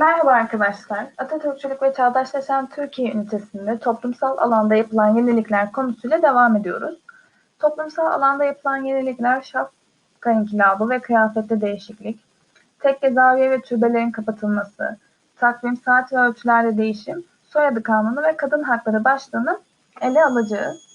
Merhaba arkadaşlar. Atatürkçülük ve Çağdaş Yaşam Türkiye ünitesinde toplumsal alanda yapılan yenilikler konusuyla devam ediyoruz. Toplumsal alanda yapılan yenilikler şapka inkılabı ve kıyafette değişiklik, tekke zaviye ve türbelerin kapatılması, takvim, saat ve ölçülerde değişim, soyadı kanunu ve kadın hakları başlığını ele alacağız.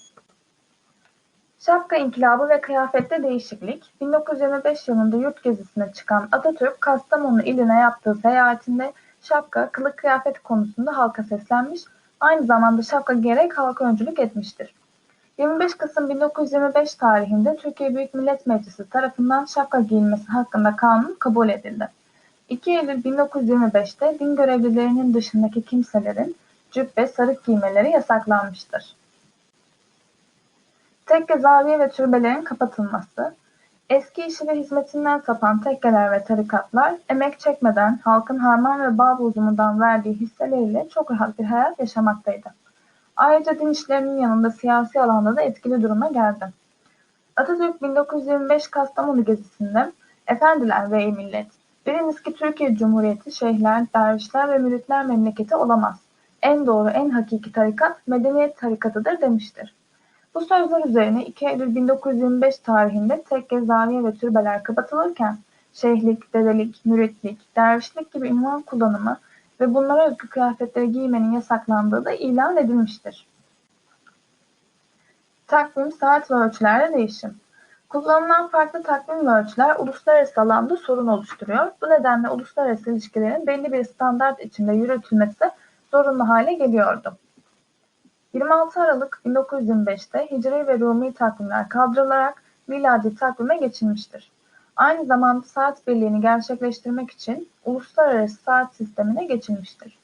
Şapka inkılabı ve kıyafette değişiklik 1925 yılında yurt gezisine çıkan Atatürk, Kastamonu iline yaptığı seyahatinde şapka, kılık kıyafet konusunda halka seslenmiş, aynı zamanda şapka giyerek halka öncülük etmiştir. 25 Kasım 1925 tarihinde Türkiye Büyük Millet Meclisi tarafından şapka giyilmesi hakkında kanun kabul edildi. 2 Eylül 1925'te din görevlilerinin dışındaki kimselerin cübbe, sarık giymeleri yasaklanmıştır. Tekke, zaviye ve türbelerin kapatılması, eski işi ve hizmetinden sapan tekkeler ve tarikatlar, emek çekmeden halkın harman ve bağ bozumundan verdiği hisseleriyle çok rahat bir hayat yaşamaktaydı. Ayrıca din işlerinin yanında siyasi alanda da etkili duruma geldi. Atatürk 1925 Kastamonu gezisinde, Efendiler ve millet, biliniz ki Türkiye Cumhuriyeti şeyhler, dervişler ve müritler memleketi olamaz. En doğru, en hakiki tarikat medeniyet tarikatıdır demiştir. Bu sözler üzerine 2 Eylül 1925 tarihinde tekke, zaviye ve türbeler kapatılırken şeyhlik, dedelik, müritlik, dervişlik gibi ünvan kullanımı ve bunlara özgü kıyafetleri giymenin yasaklandığı da ilan edilmiştir. Takvim, saat ve ölçülerde değişim. Kullanılan farklı takvim ve ölçüler uluslararası alanda sorun oluşturuyor. Bu nedenle uluslararası ilişkilerin belli bir standart içinde yürütülmesi zorunlu hale geliyordu. 26 Aralık 1925'te Hicri ve Rumi takvimler kaldırılarak miladi takvime geçilmiştir. Aynı zamanda saat birliğini gerçekleştirmek için uluslararası saat sistemine geçilmiştir.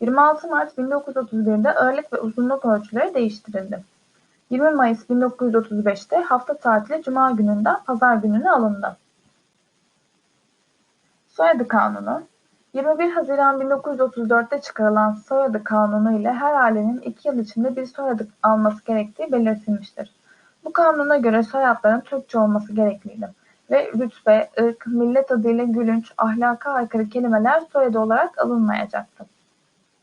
26 Mart 1931'de ağırlık ve uzunluk ölçüleri değiştirildi. 20 Mayıs 1935'te hafta tatili Cuma gününden Pazar gününe alındı. Soyadı Kanunu 21 Haziran 1934'te çıkarılan soyadı kanunu ile her ailenin iki yıl içinde bir soyadı alması gerektiği belirtilmiştir. Bu kanuna göre soyadların Türkçe olması gerekliydi ve rütbe, ırk, millet adıyla gülünç, ahlaka aykırı kelimeler soyadı olarak alınmayacaktı.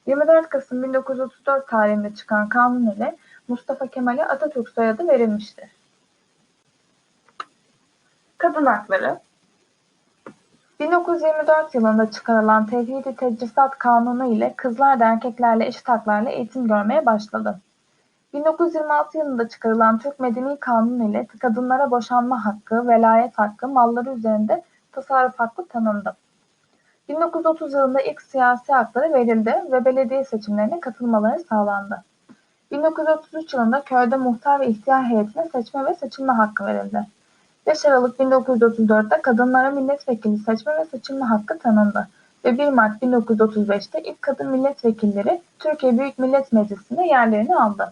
24 Kasım 1934 tarihinde çıkan kanun ile Mustafa Kemal'e Atatürk soyadı verilmiştir. Kadın hakları 1924 yılında çıkarılan Tevhid-i Tedrisat Kanunu ile kızlar da erkeklerle eşit haklarla eğitim görmeye başladı. 1926 yılında çıkarılan Türk Medeni Kanunu ile kadınlara boşanma hakkı, velayet hakkı, malları üzerinde tasarruf hakkı tanındı. 1930 yılında ilk siyasi hakları verildi ve belediye seçimlerine katılmaları sağlandı. 1933 yılında köyde muhtar ve ihtiyar heyetine seçme ve seçilme hakkı verildi. 5 Aralık 1934'te kadınlara milletvekili seçme ve seçilme hakkı tanındı ve 1 Mart 1935'te ilk kadın milletvekilleri Türkiye Büyük Millet Meclisi'nde yerlerini aldı.